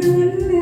นั้นแหละ